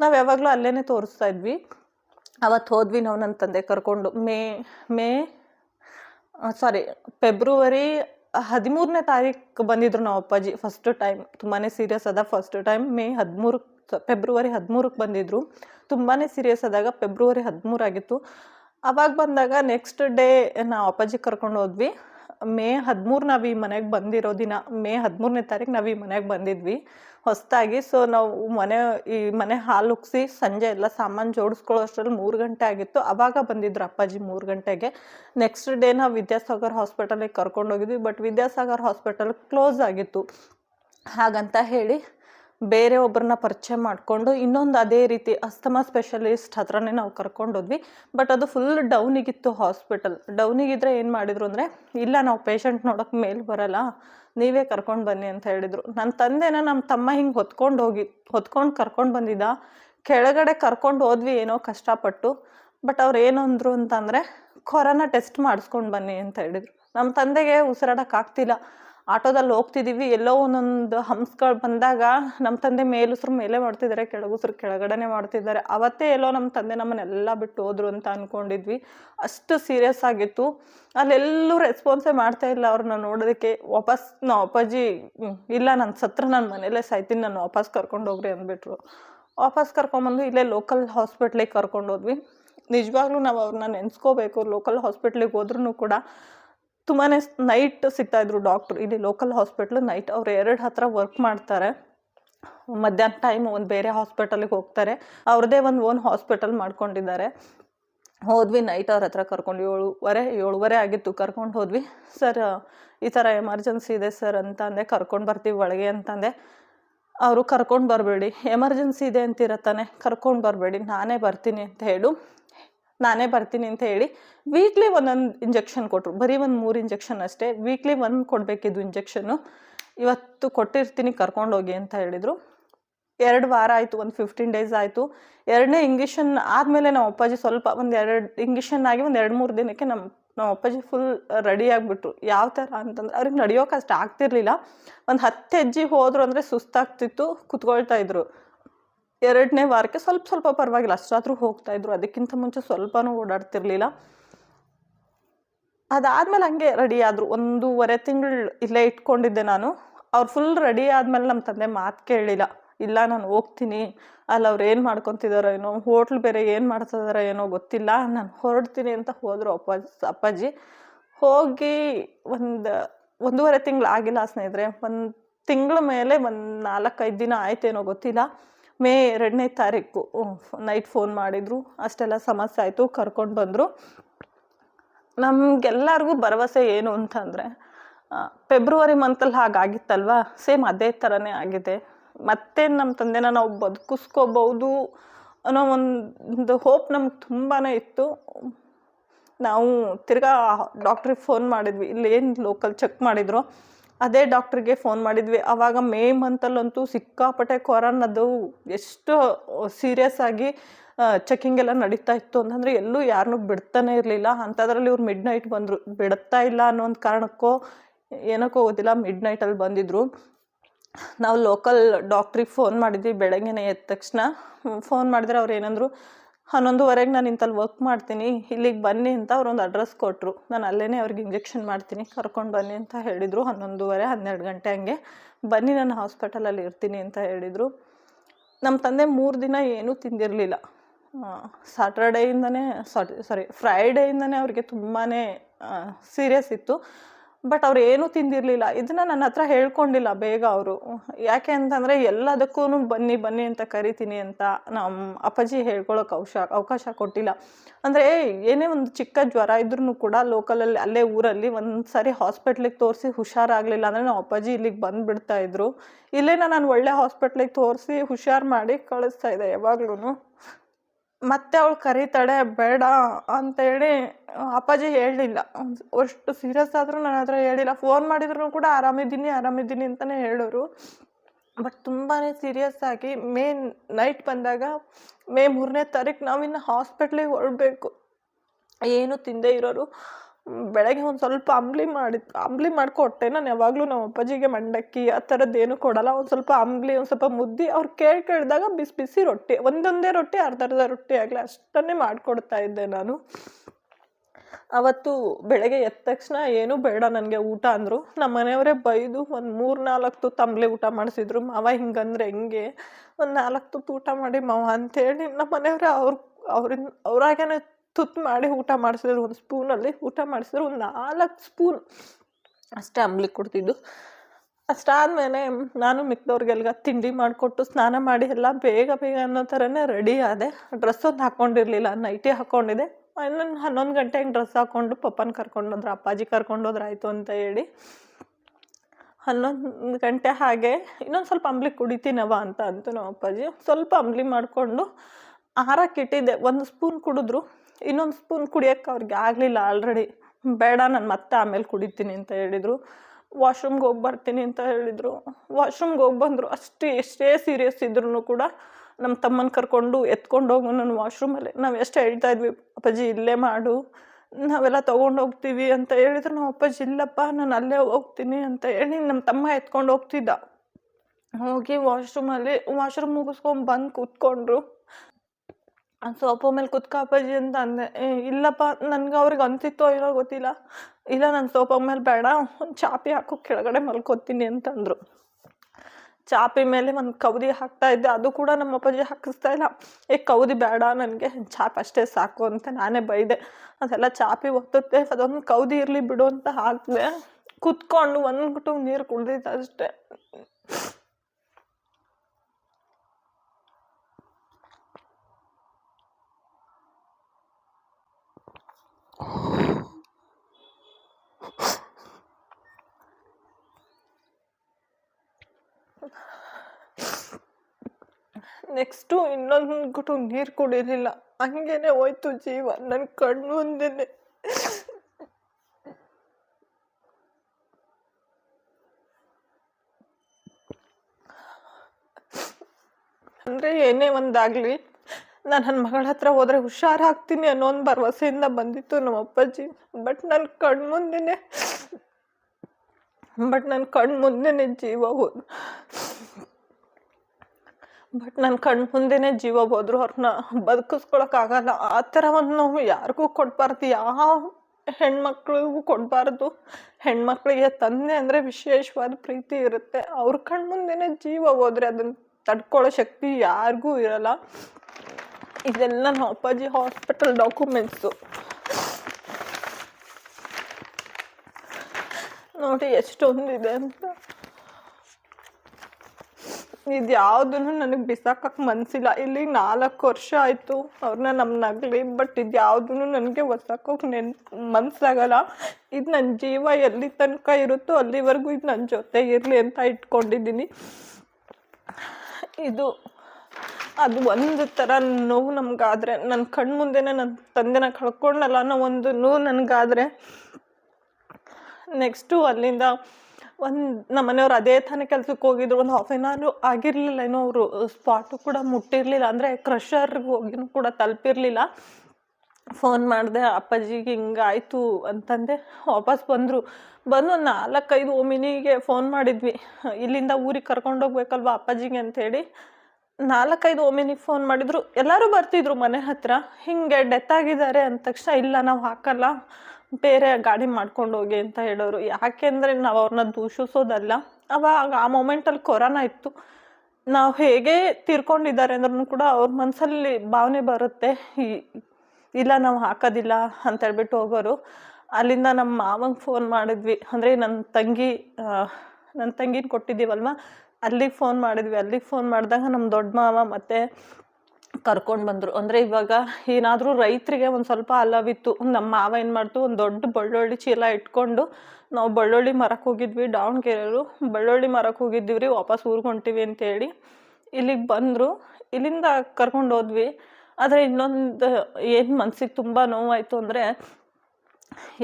ನಾವು ಯಾವಾಗಲೂ ಅಲ್ಲೇ ತೋರಿಸ್ತಾ ಇದ್ವಿ. ಅವತ್ತು ಹೋದ್ವಿ ನಾವು ನನ್ನ ತಂದೆ ಕರ್ಕೊಂಡು. ಮೇ ಮೇ ಸಾರಿ ಫೆಬ್ರವರಿ ಹದಿಮೂರನೇ ತಾರೀಕು ಬಂದಿದ್ರು ನಾವು ಅಪ್ಪಾಜಿ. ಫಸ್ಟ್ ಟೈಮ್ ತುಂಬಾ ಸೀರಿಯಸ್ ಅದ ಫಸ್ಟ್ ಟೈಮ್ ಮೇ ಹದಿಮೂರು ಫೆಬ್ರವರಿ ಹದಿಮೂರಕ್ಕೆ ಬಂದಿದ್ರು. ತುಂಬಾ ಸೀರಿಯಸ್ ಆದಾಗ ಫೆಬ್ರವರಿ ಹದಿಮೂರು ಆಗಿತ್ತು ಅವಾಗ ಬಂದಾಗ ನೆಕ್ಸ್ಟ್ ಡೇ ನಾವು ಅಪ್ಪಾಜಿ ಕರ್ಕೊಂಡು ಹೋದ್ವಿ. ಮೇ ಹದಿಮೂರು ನಾವು ಈ ಮನೆಗೆ ಬಂದಿರೋ ದಿನ, ಮೇ ಹದಿಮೂರನೇ ತಾರೀಕು ನಾವು ಈ ಮನೆಗೆ ಬಂದಿದ್ವಿ. ಹೊಸದಾಗಿ ಸೊ ನಾವು ಮನೆ, ಈ ಮನೆ ಹಾಲು ಉಗ್ಸಿ ಸಂಜೆ ಎಲ್ಲ ಸಾಮಾನು ಜೋಡಿಸ್ಕೊಳ್ಳೋ ಅಷ್ಟರಲ್ಲಿ ಮೂರು ಗಂಟೆ ಆಗಿತ್ತು. ಅವಾಗ ಬಂದಿದ್ರು ಅಪ್ಪಾಜಿ ಮೂರು ಗಂಟೆಗೆ. ನೆಕ್ಸ್ಟ್ ಡೇ ನಾವು ವಿದ್ಯಾಸಾಗರ್ ಹಾಸ್ಪಿಟಲಿಗೆ ಕರ್ಕೊಂಡೋಗಿದ್ವಿ ಬಟ್ ವಿದ್ಯಾಸಾಗರ್ ಹಾಸ್ಪಿಟಲ್ ಕ್ಲೋಸ್ ಆಗಿತ್ತು. ಹಾಗಂತ ಹೇಳಿ ಬೇರೆ ಒಬ್ಬರನ್ನ ಪರಿಚಯ ಮಾಡಿಕೊಂಡು ಇನ್ನೊಂದು ಅದೇ ರೀತಿ ಅಸ್ತಮಾ ಸ್ಪೆಷಲಿಸ್ಟ್ ಹತ್ರನೇ ನಾವು ಕರ್ಕೊಂಡೋದ್ವಿ ಬಟ್ ಅದು ಫುಲ್ ಡೌನಿಗಿತ್ತು ಹಾಸ್ಪಿಟಲ್ ಡೌನಿಗಿದ್ರೆ ಏನು ಮಾಡಿದ್ರು ಅಂದರೆ, ಇಲ್ಲ ನಾವು ಪೇಷಂಟ್ ನೋಡೋಕೆ ಮೇಲೆ ಬರಲ್ಲ, ನೀವೇ ಕರ್ಕೊಂಡು ಬನ್ನಿ ಅಂತ ಹೇಳಿದರು. ನನ್ನ ತಂದೆನ ನಮ್ಮ ತಮ್ಮ ಹಿಂಗೆ ಹೊತ್ಕೊಂಡು ಹೋಗಿ, ಹೊತ್ಕೊಂಡು ಕರ್ಕೊಂಡು ಬಂದಿದ್ದ. ಕೆಳಗಡೆ ಕರ್ಕೊಂಡು ಹೋದ್ವಿ ಏನೋ ಕಷ್ಟಪಟ್ಟು. ಬಟ್ ಅವ್ರು ಏನು ಅಂದರು ಅಂತಂದರೆ, ಕೊರೋನಾ ಟೆಸ್ಟ್ ಮಾಡಿಸ್ಕೊಂಡು ಬನ್ನಿ ಅಂತ ಹೇಳಿದರು. ನಮ್ಮ ತಂದೆಗೆ ಉಸಿರಾಡಕ್ಕೆ ಆಗ್ತಿಲ್ಲ. ಆಟೋದಲ್ಲಿ ಹೋಗ್ತಿದ್ದೀವಿ ಎಲ್ಲೋ ಒಂದೊಂದು ಹಂಸ್ಗಳು ಬಂದಾಗ ನಮ್ಮ ತಂದೆ ಮೇಲುಸ್ರು ಮೇಲೆ ಮಾಡ್ತಿದ್ದಾರೆ, ಕೆಳಗುಸ್ರು ಕೆಳಗಡೆನೆ ಮಾಡ್ತಿದ್ದಾರೆ. ಅವತ್ತೇ ಎಲ್ಲೋ ನಮ್ಮ ತಂದೆ ನಮ್ಮನ್ನೆಲ್ಲ ಬಿಟ್ಟು ಹೋದ್ರು ಅಂತ ಅಂದ್ಕೊಂಡಿದ್ವಿ ಅಷ್ಟು ಸೀರಿಯಸ್ ಆಗಿತ್ತು. ಅಲ್ಲೆಲ್ಲೂ ರೆಸ್ಪಾನ್ಸೇ ಮಾಡ್ತಾ ಇಲ್ಲ ಅವ್ರನ್ನ ನೋಡೋದಕ್ಕೆ. ವಾಪಸ್ ನಾವು ಅಪ್ಪಾಜಿ ಇಲ್ಲ ನನ್ನ ಸತ್ರ ನಾನು ಮನೇಲೇ ಸಾಯ್ತೀನಿ, ನಾನು ವಾಪಸ್ ಕರ್ಕೊಂಡು ಹೋಗ್ರಿ ಅಂದ್ಬಿಟ್ರು. ವಾಪಸ್ ಕರ್ಕೊಂಬಂದು ಇಲ್ಲೇ ಲೋಕಲ್ ಹಾಸ್ಪಿಟ್ಲಿಗೆ ಕರ್ಕೊಂಡು ಹೋದ್ವಿ ನಿಜವಾಗ್ಲೂ ನಾವು ಅವ್ರನ್ನ ನೆನೆಸ್ಕೋಬೇಕು. ಲೋಕಲ್ ಹಾಸ್ಪಿಟ್ಲಿಗೆ ಹೋದ್ರೂ ಕೂಡ ತುಂಬಾ ನೈಟ್ ಸಿಗ್ತಾಯಿದ್ರು ಡಾಕ್ಟ್ರು ಇಲ್ಲಿ ಲೋಕಲ್ ಹಾಸ್ಪಿಟ್ಲು ನೈಟ್ ಅವ್ರು ಎರಡು ಹತ್ರ ವರ್ಕ್ ಮಾಡ್ತಾರೆ. ಮಧ್ಯಾಹ್ನ ಟೈಮ್ ಒಂದು ಬೇರೆ ಹಾಸ್ಪಿಟಲಿಗೆ ಹೋಗ್ತಾರೆ. ಅವ್ರದ್ದೇ ಒಂದು ಓನ್ ಹಾಸ್ಪಿಟಲ್ ಮಾಡ್ಕೊಂಡಿದ್ದಾರೆ. ಹೋದ್ವಿ ನೈಟ್ ಅವ್ರ ಹತ್ರ ಕರ್ಕೊಂಡು ಏಳುವರೆ ಏಳುವರೆ ಆಗಿತ್ತು. ಕರ್ಕೊಂಡು ಹೋದ್ವಿ. ಸರ್ ಈ ಥರ ಎಮರ್ಜೆನ್ಸಿ ಇದೆ ಸರ್ ಅಂತ ಅಂದೆ ಕರ್ಕೊಂಡು ಬರ್ತೀವಿ ಒಳಗೆ ಅಂತಂದೆ. ಅವರು ಕರ್ಕೊಂಡು ಬರಬೇಡಿ. ಎಮರ್ಜೆನ್ಸಿ ಇದೆ ಅಂತಿರತ್ತಾನೆ ಕರ್ಕೊಂಡು ಬರಬೇಡಿ. ನಾನೇ ಬರ್ತೀನಿ ಅಂತ ಹೇಳು. ನಾನೇ ಬರ್ತೀನಿ ಅಂತ ಹೇಳಿ ವೀಕ್ಲಿ ಒಂದೊಂದು ಇಂಜೆಕ್ಷನ್ ಕೊಟ್ಟರು ಬರೀ ಒಂದು ಮೂರು ಇಂಜೆಕ್ಷನ್ ಅಷ್ಟೇ ವೀಕ್ಲಿ ಒಂದು ಕೊಡಬೇಕಿದ್ದು ಇಂಜೆಕ್ಷನ್ನು ಇವತ್ತು ಕೊಟ್ಟಿರ್ತೀನಿ, ಕರ್ಕೊಂಡೋಗಿ ಅಂತ ಹೇಳಿದರು. ಎರಡು ವಾರ ಆಯಿತು, ಒಂದು ಫಿಫ್ಟೀನ್ ಡೇಸ್ ಆಯಿತು. ಎರಡನೇ ಇಂಜೆಕ್ಷನ್ ಆದಮೇಲೆ ನಮ್ಮ ಅಪ್ಪಾಜಿ ಸ್ವಲ್ಪ ಒಂದು ಎರಡು ಇಂಜೆಕ್ಷನ್ ಆಗಿ ಒಂದು ಎರಡು ಮೂರು ದಿನಕ್ಕೆ ನಮ್ಮ ನಮ್ಮ ಅಪ್ಪಾಜಿ ಫುಲ್ ರೆಡಿ ಆಗಿಬಿಟ್ರು. ಯಾವ ಥರ ಅಂತಂದ್ರೆ, ಅವ್ರಿಗೆ ನಡೆಯೋಕೆ ಅಷ್ಟು ಆಗ್ತಿರ್ಲಿಲ್ಲ. ಒಂದು ಹತ್ತು ಹೆಜ್ಜೆ ಹೋದರು ಅಂದರೆ ಸುಸ್ತಾಗ್ತಿತ್ತು, ಕುತ್ಕೊಳ್ತಾ ಇದ್ರು. ಎರಡನೇ ವಾರಕ್ಕೆ ಸ್ವಲ್ಪ ಸ್ವಲ್ಪ ಪರವಾಗಿಲ್ಲ. ಅಷ್ಟಾದರೂ ಹೋಗ್ತಾ ಇದ್ರು. ಅದಕ್ಕಿಂತ ಮುಂಚೆ ಸ್ವಲ್ಪನೂ ಓಡಾಡ್ತಿರ್ಲಿಲ್ಲ. ಅದಾದ್ಮೇಲೆ ಹಂಗೆ ರೆಡಿ ಆದರು. ಒಂದೂವರೆ ತಿಂಗಳು ಇಲ್ಲೇ ಇಟ್ಕೊಂಡಿದ್ದೆ ನಾನು. ಅವ್ರು ಫುಲ್ ರೆಡಿ ಆದಮೇಲೆ ನಮ್ಮ ತಂದೆ ಮಾತು ಕೇಳಿಲ್ಲ. ಇಲ್ಲ, ನಾನು ಹೋಗ್ತೀನಿ. ಅಲ್ಲಿ ಅವ್ರು ಏನು ಮಾಡ್ಕೊತಿದಾರೋ ಏನೋ ಹೋಟ್ಲ್ ಬೇರೆ ಏನು ಮಾಡ್ತಿದಾರೋ ಏನೋ ಗೊತ್ತಿಲ್ಲ. ನಾನು ಹೊರಡ್ತೀನಿ ಅಂತ ಹೋದರು ಅಪ್ಪಾಜಿ ಅಪ್ಪಾಜಿ. ಹೋಗಿ ಒಂದು ಒಂದೂವರೆ ತಿಂಗಳು ಆಗಿಲ್ಲ ಸ್ನೇಹಿತರೆ. ಒಂದು ತಿಂಗಳ ಮೇಲೆ ಒಂದು ನಾಲ್ಕೈದು ದಿನ ಆಯ್ತೇನೋ ಗೊತ್ತಿಲ್ಲ. ಮೇ ಎರಡನೇ ತಾರೀಕು ನೈಟ್ ಫೋನ್ ಮಾಡಿದರು. ಅಷ್ಟೆಲ್ಲ ಸಮಸ್ಯೆ ಆಯಿತು, ಕರ್ಕೊಂಡು ಬಂದರು. ನಮಗೆಲ್ಲರಿಗೂ ಭರವಸೆ ಏನು ಅಂತಂದರೆ ಫೆಬ್ರವರಿ ಮಂತಲ್ಲಿ ಹಾಗಾಗಿತ್ತಲ್ವಾ? ಸೇಮ್ ಅದೇ ಥರನೇ ಆಗಿದೆ. ಮತ್ತೆ ನಮ್ಮ ತಂದೆನ ನಾವು ಬದುಕಿಸ್ಕೋಬೋದು ಅನ್ನೋ ಒಂದು ಹೋಪ್ ನಮ್ಗೆ ತುಂಬಾ ಇತ್ತು. ನಾವು ತಿರ್ಗಾ ಡಾಕ್ಟ್ರಿಗೆ ಫೋನ್ ಮಾಡಿದ್ವಿ. ಇಲ್ಲಿ ಏನು ಲೋಕಲ್ ಚೆಕ್ ಮಾಡಿದ್ರು. ಅದೇ ಡಾಕ್ಟ್ರಿಗೆ ಫೋನ್ ಮಾಡಿದ್ವಿ. ಆವಾಗ ಮೇ ಮಂತಲ್ಲಂತೂ ಸಿಕ್ಕಾಪಟ್ಟೆ ಅದು ಎಷ್ಟು ಸೀರಿಯಸ್ ಆಗಿ ಚೆಕಿಂಗ್ ಎಲ್ಲ ನಡೀತಾ ಇತ್ತು ಅಂತಂದರೆ ಎಲ್ಲೂ ಯಾರನ್ನೂ ಬಿಡ್ತಾನೆ ಇರಲಿಲ್ಲ. ಅಂಥದ್ರಲ್ಲಿ ಇವ್ರು ಮಿಡ್ ನೈಟ್ ಬಂದರು. ಬಿಡ್ತಾ ಇಲ್ಲ ಅನ್ನೋ ಒಂದು ಕಾರಣಕ್ಕೋ ಏನಕ್ಕೋ ಗೊತ್ತಿಲ್ಲ ಮಿಡ್ ನೈಟಲ್ಲಿ ಬಂದಿದ್ದರು ನಾವು ಲೋಕಲ್ ಡಾಕ್ಟ್ರಿಗೆ ಫೋನ್ ಮಾಡಿದ್ವಿ ಬೆಳಗ್ಗೆನೇ ಎದ್ದ ತಕ್ಷಣ. ಫೋನ್ ಮಾಡಿದ್ರೆ ಅವ್ರು ಏನಂದರು ಹನ್ನೊಂದುವರೆಗೆ ನಾನು ಇಂಥಲ್ಲಿ ವರ್ಕ್ ಮಾಡ್ತೀನಿ, ಇಲ್ಲಿಗೆ ಬನ್ನಿ ಅಂತ ಅವ್ರೊಂದು ಅಡ್ರೆಸ್ ಕೊಟ್ಟರು ನಾನು ಅಲ್ಲೇ ಅವ್ರಿಗೆ ಇಂಜೆಕ್ಷನ್ ಮಾಡ್ತೀನಿ, ಕರ್ಕೊಂಡು ಬನ್ನಿ ಅಂತ ಹೇಳಿದರು, ಹನ್ನೊಂದುವರೆ, ಹನ್ನೆರಡು ಗಂಟೆ ಹಂಗೆ. ಬನ್ನಿ ನಾನು ಹಾಸ್ಪಿಟಲಲ್ಲಿ ಇರ್ತೀನಿ ಅಂತ ಹೇಳಿದರು. ನಮ್ಮ ತಂದೆ ಮೂರು ದಿನ ಏನೂ ತಿಂದಿರಲಿಲ್ಲ. ಸಾಟರ್ಡೇಯಿಂದನೇ ಸಾರಿ ಸಾರಿ ಫ್ರೈಡೇಯಿಂದನೇ ಅವ್ರಿಗೆ ತುಂಬಾ ಸೀರಿಯಸ್ ಇತ್ತು. ಬಟ್ ಅವ್ರು ಏನೂ ತಿಂದಿರಲಿಲ್ಲ. ಇದನ್ನು ನನ್ನ ಹತ್ರ ಹೇಳ್ಕೊಂಡಿಲ್ಲ ಬೇಗ ಅವರು. ಯಾಕೆ ಅಂತಂದರೆ ಎಲ್ಲದಕ್ಕೂ ಬನ್ನಿ ಬನ್ನಿ ಅಂತ ಕರಿತೀನಿ ಅಂತ ನಮ್ಮ ಅಪ್ಪಾಜಿ ಹೇಳ್ಕೊಳ್ಳೋಕೆ ಅವಶ ಅವಕಾಶ ಕೊಟ್ಟಿಲ್ಲ. ಅಂದರೆ ಏನೇ ಒಂದು ಚಿಕ್ಕ ಜ್ವರ ಇದ್ರೂ ಕೂಡ ಲೋಕಲಲ್ಲಿ ಅಲ್ಲೇ ಊರಲ್ಲಿ ಒಂದು ಸಾರಿ ಹಾಸ್ಪಿಟ್ಲಿಗೆ ತೋರಿಸಿ ಹುಷಾರಾಗಲಿಲ್ಲ ಅಂದರೆ ನಮ್ಮ ಅಪ್ಪಾಜಿ ಇಲ್ಲಿಗೆ ಬಂದುಬಿಡ್ತಾ ಇದ್ರು. ಇಲ್ಲೇನ ನಾನು ಒಳ್ಳೆ ಹಾಸ್ಪಿಟ್ಲಿಗೆ ತೋರಿಸಿ ಹುಷಾರು ಮಾಡಿ ಕಳಿಸ್ತಾ ಇದ್ದೆ ಯಾವಾಗ್ಲೂ ಮತ್ತೆ ಅವಳು ಕರೀತಾಳೆ, ಬೇಡ ಅಂತೇಳಿ ಅಪ್ಪಾಜಿ ಹೇಳಿಲ್ಲ. ಅಷ್ಟು ಸೀರಿಯಸ್ ಆದರೂ ನನ್ನ ಹತ್ರ ಹೇಳಿಲ್ಲ. ಫೋನ್ ಮಾಡಿದ್ರು ಕೂಡ ಆರಾಮಿದ್ದೀನಿ ಆರಾಮಿದ್ದೀನಿ ಅಂತಲೇ ಹೇಳೋರು. ಬಟ್ ತುಂಬಾ ಸೀರಿಯಸ್ ಆಗಿ ಮೇ ನೈಟ್ ಬಂದಾಗ ಮೇ ಮೂರನೇ ತಾರೀಕು ನಾವಿನ್ನು ಹಾಸ್ಪಿಟ್ಲಿಗೆ ಹೊರಡಬೇಕು. ಏನು ತಿಂದೇ ಇರೋರು. ಬೆಳಗ್ಗೆ ಒಂದು ಸ್ವಲ್ಪ ಅಂಬ್ಲಿ ಮಾಡಿ ಅಂಬ್ಲಿ ಮಾಡಿಕೊಟ್ಟೆ ನಾನು ಯಾವಾಗಲೂ ನಮ್ಮ ಅಪ್ಪಾಜಿಗೆ ಮಂಡಕ್ಕಿ ಆ ಥರದ್ದು ಏನು ಕೊಡಲ್ಲ. ಒಂದು ಸ್ವಲ್ಪ ಅಂಬ್ಲಿ, ಒಂದು ಸ್ವಲ್ಪ ಮುದ್ದೆ ಅವ್ರು ಕೇಳಿ ಕೇಳಿದಾಗ ಬಿಸಿ ಬಿಸಿ ರೊಟ್ಟಿ, ಒಂದೊಂದೇ ರೊಟ್ಟಿ ಅರ್ಧ ಅರ್ಧ ರೊಟ್ಟಿ ಆಗಲಿ ಅಷ್ಟನ್ನೇ ಮಾಡಿಕೊಡ್ತಾ ಇದ್ದೆ ನಾನು. ಅವತ್ತು ಬೆಳಗ್ಗೆ ಎದ್ದ ತಕ್ಷಣ ಏನೂ ಬೇಡ ನನಗೆ ಊಟ ಅಂದರು. ನಮ್ಮ ಮನೆಯವರೇ ಬೈದು ಒಂದು ಮೂರು ನಾಲ್ಕು ತುತ್ತು ಅಂಬ್ಲಿ ಊಟ ಮಾಡಿಸಿದ್ರು. ಮಾವ ಹಿಂಗಂದ್ರೆ ಹೆಂಗೆ? ಒಂದು ನಾಲ್ಕು ತುತ್ತು ಊಟ ಮಾಡಿ ಮಾವ ಅಂತೇಳಿ ನಮ್ಮ ಮನೆಯವರೇ ಅವ್ರ ಅವ್ರಿಂದ ಅವ್ರಾಗೇನೆ ತುತ್ತು ಮಾಡಿ ಊಟ ಮಾಡಿಸಿದ್ರು ಒಂದು ಸ್ಪೂನಲ್ಲಿ ಊಟ ಮಾಡಿಸಿದ್ರು ಒಂದು ನಾಲ್ಕು ಸ್ಪೂನ್ ಅಷ್ಟೇ ಅಂಬ್ಲಿಗೆ ಕೊಡ್ತಿದ್ದು. ಅಷ್ಟಾದಮೇಲೆ ನಾನು ಮಿಕ್ದವ್ರಿಗೆಲ್ಲ ತಿಂಡಿ ಮಾಡಿಕೊಟ್ಟು ಸ್ನಾನ ಮಾಡಿ ಎಲ್ಲ ಬೇಗ ಬೇಗ ಅನ್ನೋ ಥರನೇ ರೆಡಿ ಆದೆ. ಡ್ರೆಸ್ ಒಂದು ಹಾಕ್ಕೊಂಡಿರಲಿಲ್ಲ ನೈಟಿ ಹಾಕ್ಕೊಂಡಿದ್ದೆ ಇನ್ನೊಂದು ಹನ್ನೊಂದು ಗಂಟೆಗೆ ಡ್ರೆಸ್ ಹಾಕ್ಕೊಂಡು ಪಪ್ಪನ ಕರ್ಕೊಂಡು ಹೋದ್ರೆ, ಅಪ್ಪಾಜಿ ಕರ್ಕೊಂಡು ಹೋದ್ರೆ ಆಯಿತು ಅಂತ ಹೇಳಿ. ಹನ್ನೊಂದು ಗಂಟೆ ಹಾಗೆ ಇನ್ನೊಂದು ಸ್ವಲ್ಪ ಅಂಬ್ಲಿ ಕುಡಿತೀನವ ಅಂತ ಅಂತು ನಮ್ಮ ಅಪ್ಪಾಜಿ. ಸ್ವಲ್ಪ ಅಂಬ್ಲಿ ಮಾಡಿಕೊಂಡು ಆಹಾರಕ್ಕೆ ಇಟ್ಟಿದ್ದೆ. ಒಂದು ಸ್ಪೂನ್ ಕುಡಿದ್ರು. ಇನ್ನೊಂದು ಸ್ಪೂನ್ ಕುಡಿಯೋಕ್ಕೆ ಅವ್ರಿಗೆ ಆಗಲಿಲ್ಲ ಆಲ್ರೆಡಿ ಬೇಡ, ನಾನು ಮತ್ತೆ ಆಮೇಲೆ ಕುಡಿತೀನಿ ಅಂತ ಹೇಳಿದರು. ವಾಶ್ರೂಮ್ಗೆ ಹೋಗಿ ಬರ್ತೀನಿ ಅಂತ ಹೇಳಿದರು. ವಾಶ್ರೂಮ್ಗೆ ಹೋಗಿ ಬಂದರು ಅಷ್ಟೇ, ಎಷ್ಟೇ ಸೀರಿಯಸ್ ಇದ್ರೂ ಕೂಡ ನಮ್ಮ ತಮ್ಮನ ಕರ್ಕೊಂಡು ಎತ್ಕೊಂಡು ಹೋಗು ನಾನು ವಾಶ್ರೂಮಲ್ಲಿ ನಾವು ಎಷ್ಟು ಹೇಳ್ತಾ ಇದ್ವಿ, ಅಪ್ಪಾಜಿ ಇಲ್ಲೇ ಮಾಡು. ನಾವೆಲ್ಲ ತೊಗೊಂಡು ಹೋಗ್ತೀವಿ ಅಂತ ಹೇಳಿದ್ರು. ನಾವು, ಅಪ್ಪಾಜಿ ಇಲ್ಲಪ್ಪ, ನಾನು ಅಲ್ಲೇ ಹೋಗ್ತೀನಿ ಅಂತ ಹೇಳಿ ನಮ್ಮ ತಮ್ಮ ಎತ್ಕೊಂಡು ಹೋಗ್ತಿದ್ದ. ಹೋಗಿ ವಾಶ್ರೂಮಲ್ಲಿ ವಾಶ್ರೂಮ್ ಮುಗಿಸ್ಕೊಂಡು ಬಂದು ಕೂತ್ಕೊಂಡ್ರು. ಸೋಫಾ ಮೇಲೆ ಕುತ್ಕ ಅಪ್ಪಾಜಿ ಅಂತ ಅಂದೆ. ಇಲ್ಲಪ್ಪ, ನನ್ಗೆ ಅವ್ರಿಗೆ ಅನಿಸಿತ್ತೋ ಏನೋ ಗೊತ್ತಿಲ್ಲ. ಇಲ್ಲ, ನಾನು ಸೋಪ ಮೇಲೆ ಬೇಡ, ಒಂದು ಚಾಪಿ ಹಾಕೋ, ಕೆಳಗಡೆ ಮಲ್ಕೋತೀನಿ ಅಂತಂದರು. ಚಾಪಿ ಮೇಲೆ ಒಂದು ಕೌದಿ ಹಾಕ್ತಾ ಇದ್ದೆ. ಅದು ಕೂಡ ನಮ್ಮ ಅಪ್ಪಾಜಿ ಹಾಕಿಸ್ತಾ ಇಲ್ಲ. ಏ, ಕೌದಿ ಬೇಡ ನನಗೆ, ಚಾಪ್ ಅಷ್ಟೇ ಸಾಕು ಅಂತ ನಾನೇ ಬೈದೆ. ಅದೆಲ್ಲ ಚಾಪಿ ಒತ್ತುತ್ತೆ, ಅದೊಂದು ಕೌದಿ ಇರಲಿ ಬಿಡು ಅಂತ ಹಾಕಿದೆ. ಕುತ್ಕೊಂಡು ಒಂದು ಗುಟ್ಟು ನೀರು ಕುಡ್ದಿದ್ದೆ ಅಷ್ಟೇ ನೆಕ್ಸ್ಟು ಇನ್ನೊಂದು ಗುಟು ನೀರು ಕುಡಿಲಿಲ್ಲ. ಹಂಗೇನೆ ಹೋಯ್ತು ಜೀವ. ನನ್ನ ಕಣ್ಣು ಮುಂದೆ ಅಂದರೆ ಏನೇ ಒಂದಾಗಲಿ, ನಾನು ನನ್ನ ಮಗಳ ಹತ್ರ ಹೋದರೆ ಹುಷಾರಾಗ್ತೀನಿ ಅನ್ನೋ ಒಂದು ಭರವಸೆಯಿಂದ ಬಂದಿತ್ತು ನಮ್ಮ ಅಪ್ಪಾಜಿ. ಬಟ್ ನನ್ನ ಕಣ್ಣು ಮುಂದೆನೆ ಬಟ್ ನನ್ನ ಕಣ್ಣು ಮುಂದೆನೆ ಜೀವ ಹೋದ್. ಬಟ್ ನನ್ನ ಕಣ್ಣು ಮುಂದೆನೇ ಜೀವ ಹೋದ್ರು ಅವ್ರನ್ನ ಬದುಕಿಸ್ಕೊಳಕ್ಕಾಗಲ್ಲ ಆ ಥರ ಒಂದು ನೋವು ಯಾರಿಗೂ ಕೊಡಬಾರ್ದು. ಯಾವ ಹೆಣ್ಮಕ್ಳಿಗೂ ಕೊಡಬಾರ್ದು. ಹೆಣ್ಮಕ್ಳಿಗೆ ತಂದೆ ಅಂದರೆ ವಿಶೇಷವಾದ ಪ್ರೀತಿ ಇರುತ್ತೆ. ಅವ್ರ ಕಣ್ಣು ಮುಂದೆನೇ ಜೀವ ಹೋದ್ರೆ ಅದನ್ನು ತಡ್ಕೊಳ್ಳೋ ಶಕ್ತಿ ಯಾರಿಗೂ ಇರಲ್ಲ. ಇದೆಲ್ಲ ನಮ್ಮ ಅಪ್ಪಾಜಿ ಹಾಸ್ಪಿಟಲ್ ಡಾಕ್ಯುಮೆಂಟ್ಸು ನೋಡಿ ಎಷ್ಟೊಂದಿದೆ ಅಂತ. ಇದು ಯಾವುದನ್ನು ನನಗೆ ಬಿಸಾಕಕ್ಕೆ ಮನಸ್ಸಿಲ್ಲ ಇಲ್ಲಿ ನಾಲ್ಕು ವರ್ಷ ಆಯಿತು ಅವ್ರನ್ನ ನಮ್ಮ ನಗಲಿ ಬಟ್ ಇದು ಯಾವುದನ್ನು ನನಗೆ ಹೊಸಾಕೋಕೆ ನೆನ್ ಮನಸ್ಸಾಗಲ್ಲ ಇದು ನನ್ನ ಜೀವ ಎಲ್ಲಿ ತನಕ ಇರುತ್ತೋ ಅಲ್ಲಿವರೆಗೂ ಇದು ನನ್ನ ಜೊತೆ ಇರಲಿ ಅಂತ ಇಟ್ಕೊಂಡಿದ್ದೀನಿ. ಇದು, ಅದು ಒಂದು ಥರ ನೋವು ನಮಗಾದರೆ. ನನ್ನ ಕಣ್ಣು ಮುಂದೆನೇ ನನ್ನ ತಂದೆನ ಕಳ್ಕೊಂಡಲ್ಲ ಅನ್ನೋ ಒಂದು ನೋವು ನನಗಾದರೆ. ನೆಕ್ಸ್ಟು ಅಲ್ಲಿಂದ ಒಂದು ನಮ್ಮ ಮನೆಯವ್ರು ಅದೇ ತಾನೇ ಕೆಲ್ಸಕ್ಕೆ ಹೋಗಿದ್ರು, ಒಂದು ಹಾಫ್ ಆನ್ ಅವರ್ ಆಗಿರಲಿಲ್ಲ, ಏನೋ ಅವರು ಸ್ಪಾಟು ಕೂಡ ಮುಟ್ಟಿರಲಿಲ್ಲ, ಅಂದರೆ ಕ್ರಷರ್ಗೆ ಹೋಗಿನೂ ಕೂಡ ತಲುಪಿರಲಿಲ್ಲ. ಫೋನ್ ಮಾಡಿದೆ, ಅಪ್ಪಾಜಿಗೆ ಹಿಂಗಾಯಿತು ಅಂತಂದೆ, ವಾಪಸ್ ಬಂದರು. ಬಂದು ಒಂದು ನಾಲ್ಕೈದು ಓಮಿನಿಗೆ ಫೋನ್ ಮಾಡಿದ್ವಿ. ಇಲ್ಲಿಂದ ಊರಿಗೆ ಕರ್ಕೊಂಡು ಹೋಗ್ಬೇಕಲ್ವ ಅಪ್ಪಾಜಿಗೆ ಅಂಥೇಳಿ ನಾಲ್ಕೈದು ಓಮಿನಿಗೆ ಫೋನ್ ಮಾಡಿದ್ರು. ಎಲ್ಲರೂ ಬರ್ತಿದ್ರು ಮನೆ ಹತ್ರ. ಹಿಂಗೆ ಡೆತ್ ಆಗಿದ್ದಾರೆ ಅಂದ ತಕ್ಷಣ, ಇಲ್ಲ, ನಾವು ಹಾಕಲ್ಲ. ಬೇರೆ ಗಾಡಿ ಮಾಡ್ಕೊಂಡು ಹೋಗಿ ಅಂತ ಹೇಳೋರು. ಯಾಕೆಂದರೆ ನಾವು ಅವ್ರನ್ನ ದೂಷಿಸೋದಲ್ಲ. ಅವಾಗ ಆ ಮೊಮೆಂಟಲ್ಲಿ ಕೊರೋನಾ ಇತ್ತು. ನಾವು ಹೇಗೆ ತೀರ್ಕೊಂಡಿದ್ದಾರೆ ಅಂದ್ರೂ ಕೂಡ ಅವ್ರ ಮನಸ್ಸಲ್ಲಿ ಭಾವನೆ ಬರುತ್ತೆ. ಇಲ್ಲ ನಾವು ಹಾಕೋದಿಲ್ಲ ಅಂತ ಹೇಳ್ಬಿಟ್ಟು ಹೋಗೋರು. ಅಲ್ಲಿಂದ ನಮ್ಮ ಮಾವಂಗೆ ಫೋನ್ ಮಾಡಿದ್ವಿ. ಅಂದರೆ ನನ್ನ ತಂಗಿ ನನ್ನ ತಂಗಿನ ಕೊಟ್ಟಿದ್ದೀವಲ್ವ? ಅಲ್ಲಿಗೆ ಫೋನ್ ಮಾಡಿದ್ವಿ. ಅಲ್ಲಿಗೆ ಫೋನ್ ಮಾಡಿದಾಗ ನಮ್ಮ ದೊಡ್ಡ ಮಾವ ಮತ್ತು ಕರ್ಕೊಂಡು ಬಂದರು. ಅಂದರೆ ಇವಾಗ ಏನಾದರೂ ರೈತರಿಗೆ ಒಂದು ಸ್ವಲ್ಪ ಅಲವಿತ್ತು. ನಮ್ಮ ಮಾವ ಏನು ಮಾಡ್ತು, ಒಂದು ದೊಡ್ಡ ಬಳ್ಳೊಳ್ಳಿ ಚೀಲ ಇಟ್ಕೊಂಡು ನಾವು ಬಳ್ಳೊಳ್ಳಿ ಮರಕ್ಕೆ ಹೋಗಿದ್ವಿ ದಾವಣಗೆರೆಯವರು ಬೆಳ್ಳುಳ್ಳಿ ಮರಕ್ಕೆ ಹೋಗಿದ್ದೀವಿ ರೀ ವಾಪಸ್ ಊರಿಗೆ ಹೊಂಟಿವಿ ಅಂತೇಳಿ ಇಲ್ಲಿಗೆ ಬಂದರು. ಇಲ್ಲಿಂದ ಕರ್ಕೊಂಡು ಹೋದ್ವಿ. ಆದರೆ ಇನ್ನೊಂದು ಏನು ಮನ್ಸಿಗೆ ತುಂಬ ನೋವಾಯಿತು ಅಂದರೆ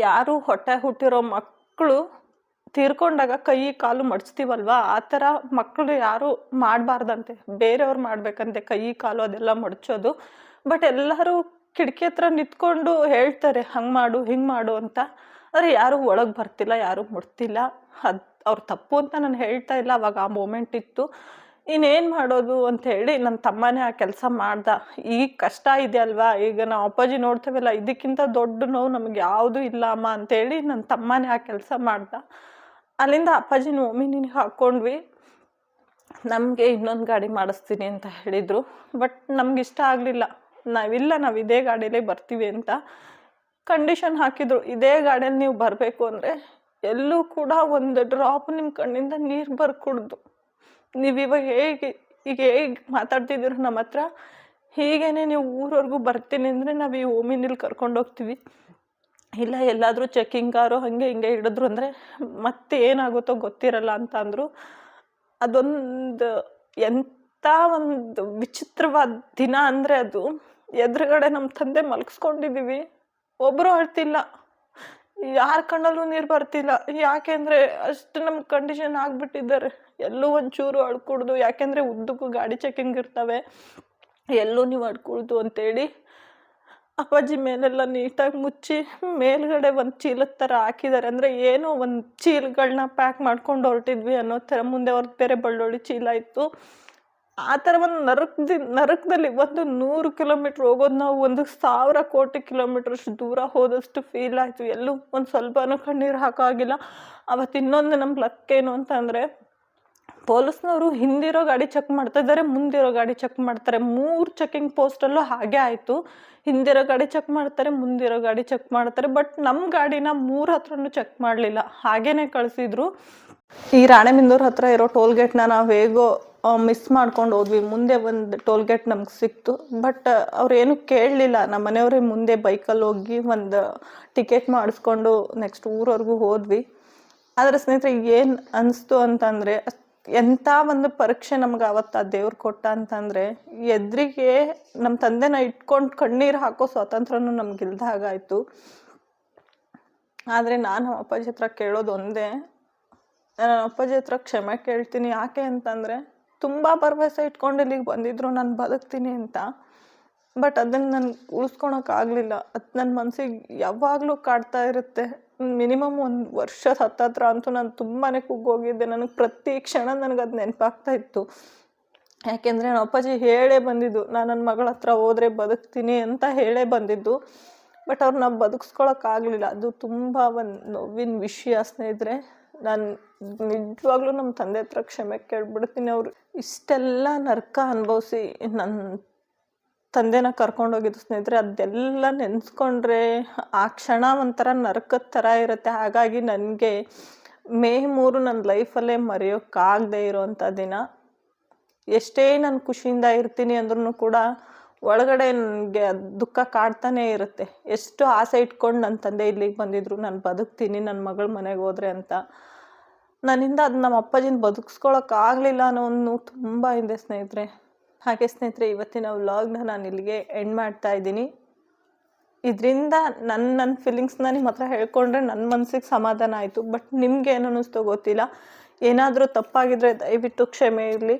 ಯಾರು ಹೊಟ್ಟೆ ಹುಟ್ಟಿರೋ ಮಕ್ಕಳು ತೀರ್ಕೊಂಡಾಗ ಕೈ ಕಾಲು ಮಡಚ್ತೀವಲ್ವಾ ಆ ಥರ ಮಕ್ಕಳು ಯಾರು ಮಾಡಬಾರ್ದಂತೆ. ಬೇರೆಯವ್ರು ಮಾಡಬೇಕಂತೆ ಕೈ, ಕಾಲು ಅದೆಲ್ಲ ಮಡಚೋದು ಬಟ್ ಎಲ್ಲರೂ ಕಿಟಕಿ ಹತ್ರ ನಿಂತ್ಕೊಂಡು ಹೇಳ್ತಾರೆ, ಹಂಗೆ ಮಾಡು, ಹಿಂಗೆ ಮಾಡು ಅಂತ. ಆದರೆ ಯಾರೂ ಒಳಗೆ ಬರ್ತಿಲ್ಲ, ಯಾರೂ ಮುಡ್ತಿಲ್ಲ ಅದು ಅವ್ರ ತಪ್ಪು ಅಂತ ನಾನು ಹೇಳ್ತಾ ಇಲ್ಲ. ಅವಾಗ ಆ ಮೂಮೆಂಟ್ ಇತ್ತು. ಇನ್ನೇನು ಮಾಡೋದು ಅಂತ ಹೇಳಿ ನನ್ನ ತಮ್ಮನೇ ಆ ಕೆಲಸ ಮಾಡ್ದ. ಈಗ ಕಷ್ಟ ಇದೆ ಅಲ್ವಾ? ಈಗ ನಾವು ಅಪ್ಪಾಜಿ ನೋಡ್ತೇವಲ್ಲ, ಇದಕ್ಕಿಂತ ದೊಡ್ಡ ನೋವು ನಮ್ಗೆ ಯಾವುದು ಇಲ್ಲ ಅಮ್ಮ ಅಂತೇಳಿ ನನ್ನ ತಮ್ಮನೇ ಆ ಕೆಲಸ ಮಾಡ್ದ. ಅಲ್ಲಿಂದ ಅಪ್ಪಾಜಿನ ಒಮಿನಿಗೆ ಹಾಕ್ಕೊಂಡ್ವಿ ನಮಗೆ ಇನ್ನೊಂದು ಗಾಡಿ ಮಾಡಿಸ್ತೀನಿ ಅಂತ ಹೇಳಿದರು. ಬಟ್ ನಮ್ಗೆ ಇಷ್ಟ ಆಗಲಿಲ್ಲ. ನಾವಿಲ್ಲ, ನಾವು ಇದೇ ಗಾಡೀಲೇ ಬರ್ತೀವಿ ಅಂತ ಕಂಡೀಷನ್ ಹಾಕಿದ್ರು. ಇದೇ ಗಾಡಿಯಲ್ಲಿ ನೀವು ಬರಬೇಕು ಅಂದರೆ ಎಲ್ಲೂ ಕೂಡ ಒಂದು ಡ್ರಾಪ್ ನಿಮ್ಮ ಕಣ್ಣಿಂದ ನೀರು ಬರ್ಕೊಡ್ದು. ನೀವು ಇವಾಗ ಹೇಗೆ ಈಗ ಹೇಗೆ ಮಾತಾಡ್ತಿದ್ದೀರೋ ನಮ್ಮ ಹತ್ರ ಹೀಗೇನೆ ನೀವು ಊರವರೆಗೂ ಬರ್ತೀನಿ ಅಂದರೆ ನಾವು ಈ ಓಮಿನಲ್ಲಿ ಕರ್ಕೊಂಡು ಹೋಗ್ತೀವಿ. ಇಲ್ಲ, ಎಲ್ಲಾದರೂ ಚೆಕ್ಕಿಂಗ್ ಕಾರು ಹಾಗೆ ಹಿಂಗೆ ಹಿಡಿದ್ರು ಅಂದರೆ ಮತ್ತೆ ಏನಾಗುತ್ತೋ ಗೊತ್ತಿರಲ್ಲ ಅಂತ ಅಂದರು. ಅದೊಂದು ಎಂಥ ಒಂದು ವಿಚಿತ್ರವಾದ ದಿನ ಅಂದರೆ ಅದು ಎದುರುಗಡೆ ನಮ್ಮ ತಂದೆ ಮಲಗಿಸ್ಕೊಂಡಿದ್ದೀವಿ ಒಬ್ಬರು ಅಳ್ತಿಲ್ಲ. ಯಾರ ಕಣ್ಣಲ್ಲೂ ನೀರು ಬರ್ತಿಲ್ಲ. ಯಾಕೆಂದರೆ ಅಷ್ಟು ನಮ್ಮ ಕಂಡೀಷನ್ ಆಗಿಬಿಟ್ಟಿದ್ದಾರೆ. ಎಲ್ಲೂ ಒಂಚೂರು ಅಳ್ಕೂಡ್ದು ಯಾಕೆಂದರೆ ಉದ್ದಕ್ಕೂ ಗಾಡಿ ಚೆಕ್ಕಿಂಗ್ ಇರ್ತವೆ. ಎಲ್ಲೂ ನೀವು ಅಡ್ಕೊಳ್ದು ಅಂತೇಳಿ ಅಪ್ಪಾಜಿ ಮೇಲೆಲ್ಲ ನೀಟಾಗಿ ಮುಚ್ಚಿ ಮೇಲ್ಗಡೆ ಒಂದು ಚೀಲದ ಥರ ಹಾಕಿದ್ದಾರೆ ಅಂದರೆ ಏನೋ ಒಂದು ಚೀಲಗಳನ್ನ ಪ್ಯಾಕ್ ಮಾಡ್ಕೊಂಡು ಹೊರಟಿದ್ವಿ ಅನ್ನೋ ಥರ ಮುಂದೆ ಅವ್ರದ್ದು ಬೇರೆ ಬಳ್ಳೊಳ್ಳಿ ಚೀಲ ಇತ್ತು. ಆ ಥರ ಒಂದು ನರಕದ, ನರಕದಲ್ಲಿ ಒಂದು ನೂರು ಕಿಲೋಮೀಟ್ರ್ ಹೋಗೋದು ನಾವು ಒಂದು ಸಾವಿರ ಕೋಟಿ ಕಿಲೋಮೀಟ್ರಷ್ಟು ದೂರ ಹೋದಷ್ಟು ಫೀಲ್ ಆಯಿತು. ಎಲ್ಲೂ ಒಂದು ಸ್ವಲ್ಪನೂ ಕಣ್ಣೀರು ಹಾಕೋಗಿಲ್ಲ. ಅವತ್ತು ಇನ್ನೊಂದು ನಮ್ಮ ಲಕ್ ಏನು ಅಂತಂದರೆ ಪೊಲೀಸ್ನವರು ಹಿಂದಿರೋ ಗಾಡಿ ಚೆಕ್ ಮಾಡ್ತಾ ಇದ್ದಾರೆ, ಮುಂದಿರೋ ಗಾಡಿ ಚೆಕ್ ಮಾಡ್ತಾರೆ. ಮೂರು ಚೆಕಿಂಗ್ ಪೋಸ್ಟಲ್ಲೂ ಹಾಗೆ ಆಯಿತು. ಹಿಂದಿರೋ ಗಾಡಿ ಚೆಕ್ ಮಾಡ್ತಾರೆ, ಮುಂದಿರೋ ಗಾಡಿ ಚೆಕ್ ಮಾಡ್ತಾರೆ. ಬಟ್ ನಮ್ಮ ಗಾಡಿನ ಮೂರು ಹತ್ರನೂ ಚೆಕ್ ಮಾಡಲಿಲ್ಲ. ಹಾಗೇನೆ ಕಳಿಸಿದ್ರು. ಈ ರಾಣೆಬೆಂದೂರು ಹತ್ರ ಇರೋ ಟೋಲ್ ಗೇಟ್ನ ನಾವು ಹೇಗೋ ಮಿಸ್ ಮಾಡ್ಕೊಂಡು ಹೋದ್ವಿ. ಮುಂದೆ ಒಂದು ಟೋಲ್ ಗೇಟ್ ನಮ್ಗೆ ಸಿಕ್ತು. ಬಟ್ ಅವ್ರೇನು ಕೇಳಲಿಲ್ಲ. ನಮ್ಮ ಮನೆಯವರೇ ಮುಂದೆ ಬೈಕಲ್ಲಿ ಹೋಗಿ ಒಂದು ಟಿಕೆಟ್ ಮಾಡಿಸ್ಕೊಂಡು ನೆಕ್ಸ್ಟ್ ಊರವರೆಗೂ ಹೋದ್ವಿ. ಆದರೆ ಸ್ನೇಹಿತರೆ, ಏನು ಅನಿಸ್ತು ಅಂತಂದರೆ ಎಂಥ ಒಂದು ಪರೀಕ್ಷೆ ನಮ್ಗೆ ಅವತ್ತು ಆ ದೇವ್ರು ಕೊಟ್ಟ ಅಂತಂದರೆ, ಎದುರಿಗೆ ನಮ್ಮ ತಂದೆನ ಇಟ್ಕೊಂಡು ಕಣ್ಣೀರು ಹಾಕೋ ಸ್ವಾತಂತ್ರ್ಯನೂ ಇಲ್ದ ಹಾಗಾಯಿತು ಆದರೆ ನಾನು ಅಪ್ಪಾಜಿ ಹತ್ರ ಕೇಳೋದು ಒಂದೇ, ನಾನು ಅಪ್ಪಾಜಿ ಹತ್ರ ಕ್ಷಮೆ ಕೇಳ್ತೀನಿ. ಯಾಕೆ ಅಂತಂದರೆ, ತುಂಬ ಭರವಸೆ ಇಟ್ಕೊಂಡು ಇಲ್ಲಿಗೆ ಬಂದಿದ್ರು, ನಾನು ಬದುಕ್ತೀನಿ ಅಂತ. ಬಟ್ ಅದನ್ನು ನಾನು ಉಳಿಸ್ಕೊಳಕ್ಕಾಗಲಿಲ್ಲ ಅದು ನನ್ನ ಮನಸ್ಸಿಗೆ ಯಾವಾಗಲೂ ಕಾಡ್ತಾ ಇರುತ್ತೆ. ಮಿನಿಮಮ್ ಒಂದು ವರ್ಷದ ಹತ್ತತ್ರ ಅಂತೂ ನಾನು ತುಂಬಾ ಕುಗ್ಗೋಗಿದ್ದೆ. ನನಗೆ ಪ್ರತಿ ಕ್ಷಣ ನನಗೆ ಅದು ನೆನಪಾಗ್ತಾ ಇತ್ತು. ಯಾಕೆಂದರೆ ನಮ್ಮ ಅಪ್ಪಾಜಿ ಹೇಳೇ ಬಂದಿದ್ದು, ನಾನು ನನ್ನ ಮಗಳ ಹತ್ರ ಹೋದರೆ ಬದುಕ್ತೀನಿ ಅಂತ ಹೇಳೇ ಬಂದಿದ್ದು. ಬಟ್ ಅವ್ರನ್ನ ಬದುಕಿಸ್ಕೊಳಕ್ಕಾಗಲಿಲ್ಲ ಅದು ತುಂಬ ಒಂದು ನೋವಿನ ವಿಷಯ ಸ್ನೇಹಿತರೆ. ನಾನು ನಿಜವಾಗ್ಲೂ ನಮ್ಮ ತಂದೆ ಹತ್ರ ಕ್ಷಮೆ ಕೇಳ್ಬಿಡ್ತೀನಿ. ಅವರು ಇಷ್ಟೆಲ್ಲ ನರ್ಕ ಅನುಭವಿಸಿ ನನ್ನ ತಂದೆನ ಕರ್ಕೊಂಡೋಗಿದ್ದು ಸ್ನೇಹಿತರೆ, ಅದೆಲ್ಲ ನೆನೆಸ್ಕೊಂಡ್ರೆ ಆ ಕ್ಷಣ ಒಂಥರ ನರಕದ ಥರ ಇರುತ್ತೆ. ಹಾಗಾಗಿ ನನಗೆ ಮೇ ಮೂರು ನನ್ನ ಲೈಫಲ್ಲೇ ಮರೆಯೋಕ್ಕಾಗದೆ ಇರೋವಂಥ ದಿನ. ಎಷ್ಟೇ ನಾನು ಖುಷಿಯಿಂದ ಇರ್ತೀನಿ ಅಂದ್ರೂ ಕೂಡ ಒಳಗಡೆ ನನಗೆ ದುಃಖ ಕಾಡ್ತಾನೇ ಇರುತ್ತೆ. ಎಷ್ಟು ಆಸೆ ಇಟ್ಕೊಂಡು ನನ್ನ ತಂದೆ ಇಲ್ಲಿಗೆ ಬಂದಿದ್ರು, ನಾನು ಬದುಕ್ತೀನಿ ನನ್ನ ಮಗಳ ಮನೆಗೆ ಹೋದ್ರೆ ಅಂತ. ನನ್ನಿಂದ ಅದು ನಮ್ಮ ಅಪ್ಪಾಜಿನ ಬದುಕಿಸ್ಕೊಳಕ್ಕಾಗಲಿಲ್ಲ ಅನ್ನೋ ಒಂದು ತುಂಬ ಇದೆ ಸ್ನೇಹಿತರೆ. ಹಾಗೆ ಸ್ನೇಹಿತರೆ, ಇವತ್ತಿನ ವ್ಲಾಗ್ನ ನಾನು ಇಲ್ಲಿಗೆ ಎಂಡ್ ಮಾಡ್ತಾ ಇದ್ದೀನಿ. ಇದರಿಂದ ನನ್ನ ನನ್ನ ಫೀಲಿಂಗ್ಸ್ನ ನಿಮ್ಮ ಹತ್ರ ಹೇಳ್ಕೊಂಡ್ರೆ ನನ್ನ ಮನಸ್ಸಿಗೆ ಸಮಾಧಾನ ಆಯಿತು. ಬಟ್ ನಿಮ್ಗೆ ಏನು ಅನ್ನಿಸ್ತೋ ಗೊತ್ತಿಲ್ಲ. ಏನಾದರೂ ತಪ್ಪಾಗಿದ್ದರೆ ದಯವಿಟ್ಟು ಕ್ಷಮೆ ಇರಲಿ.